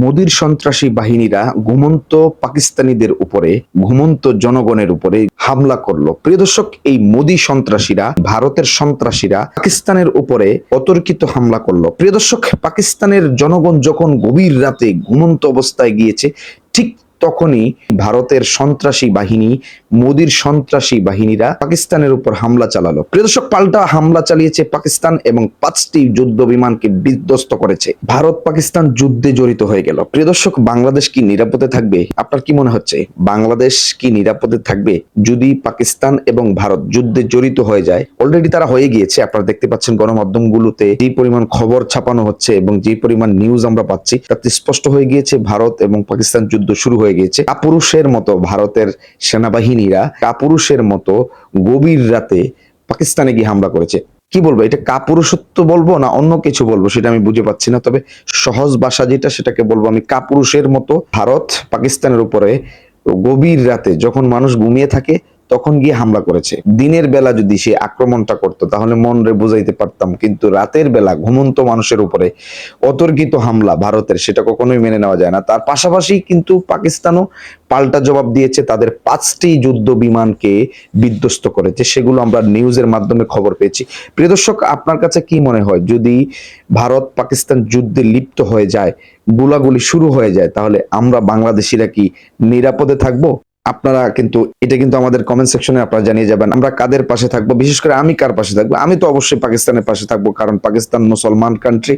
মোদির সন্ত্রাসী বাহিনীরা ঘুমন্ত পাকিস্তানিদের উপরে, ঘুমন্ত জনগণের উপরে হামলা করল। প্রিয় দর্শক, এই মোদী সন্ত্রাসীরা, ভারতের সন্ত্রাসীরা পাকিস্তানের উপরে অতর্কিত হামলা করল। প্রিয় দর্শক, পাকিস্তানের জনগণ যখন গভীর রাতে ঘুমন্ত অবস্থায় গিয়েছে, ঠিক তখনই ভারতের সন্ত্রাসী বাহিনী, মোদির সন্ত্রাসী বাহিনীরা পাকিস্তানের উপর হামলা চালালো। প্রিয় দর্শক, পাল্টা হামলা চালিয়েছে পাকিস্তান এবং পাঁচটি যুদ্ধ বিমানকে বিধ্বস্ত করেছে। ভারত পাকিস্তান যুদ্ধে জড়িত হয়ে গেল। প্রিয় দর্শক, বাংলাদেশ কি নিরাপদে থাকবে? আপনার কি মনে হচ্ছে? বাংলাদেশ কি নিরাপদে থাকবে যদি পাকিস্তান এবং ভারত যুদ্ধে জড়িত হয়ে যায়? অলরেডি তারা হয়ে গিয়েছে। আপনারা দেখতে পাচ্ছেন গণমাধ্যমগুলোতে যে পরিমাণ খবর ছাপানো হচ্ছে এবং যে পরিমাণ নিউজ আমরা পাচ্ছি, তাতে স্পষ্ট হয়ে গিয়েছে ভারত এবং পাকিস্তান যুদ্ধ শুরু হয়ে গিয়েছে। কাপুরুষের মতো ভারতের সেনাবাহিনীরা কাপুরুষের মতো গভীর রাতে পাকিস্তানে গিয়ে হামলা করেছে। কি বলব, এটা কাপুরুষত্ব বলব না অন্য কিছু বলব সেটা আমি বুঝে পাচ্ছি না। তবে সহজ ভাষা যেটা সেটাকে বলব আমি, কাপুরুষের মতো ভারত পাকিস্তানের উপরে গভীর রাতে যখন মানুষ ঘুমিয়ে থাকে তখন গিয়ে হামলা করেছে। দিনের বেলা যদি সে আক্রমণটা করতো, তাহলে মন রে বুঝাইতে পারতাম, কিন্তু রাতের বেলা ঘুমন্ত মানুষের উপরে অতর্কিত হামলা ভারতের, সেটা কখনোই মেনে নেওয়া যায় না। তার পাশাপাশি কিন্তু পাকিস্তানও পাল্টা জবাব দিয়েছে, তাদের পাঁচটি যুদ্ধ বিমানকে বিধ্বস্ত করেছে। সেগুলো আমরা নিউজের মাধ্যমে খবর পেয়েছি। প্রিয় দর্শক, আপনার কাছে কি মনে হয়? যদি ভারত পাকিস্তান যুদ্ধে লিপ্ত হয়ে যায়, গুলাগুলি শুরু হয়ে যায়, তাহলে আমরা বাংলাদেশিরা কি নিরাপদে থাকব? আপনারা কিন্তু, এটা কিন্তু আমাদের কমেন্ট সেকশনে আপনারা জানিয়ে যাবেন, আমরা কাদের পাশে থাকব, বিশেষ করে আমি কার পাশে থাকব? আমি তো অবশ্যই পাকিস্তানের পাশে থাকব, কারণ পাকিস্তান মুসলমান কান্ট্রি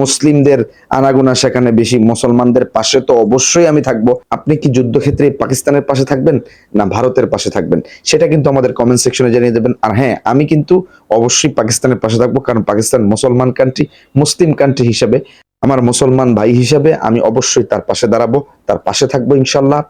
মুসলিমদের আনাগুনা সেখানে বেশি, মুসলমানদের পাশে তো অবশ্যই আমি থাকব। আপনি কি যুদ্ধক্ষেত্রে পাকিস্তানের পাশে থাকবেন, না ভারতের পাশে থাকবেন? সেটা কিন্তু আমাদের কমেন্ট সেকশনে জানিয়ে দেবেন। আর হ্যাঁ আমি কিন্তু অবশ্যই পাকিস্তানের পাশে থাকব, কারণ পাকিস্তান মুসলমান কান্ট্রি মুসলিম কান্ট্রি হিসেবে, আমার মুসলমান ভাই হিসেবে আমি অবশ্যই তার পাশে দাঁড়াবো, তার পাশে থাকব ইনশাল্লাহ।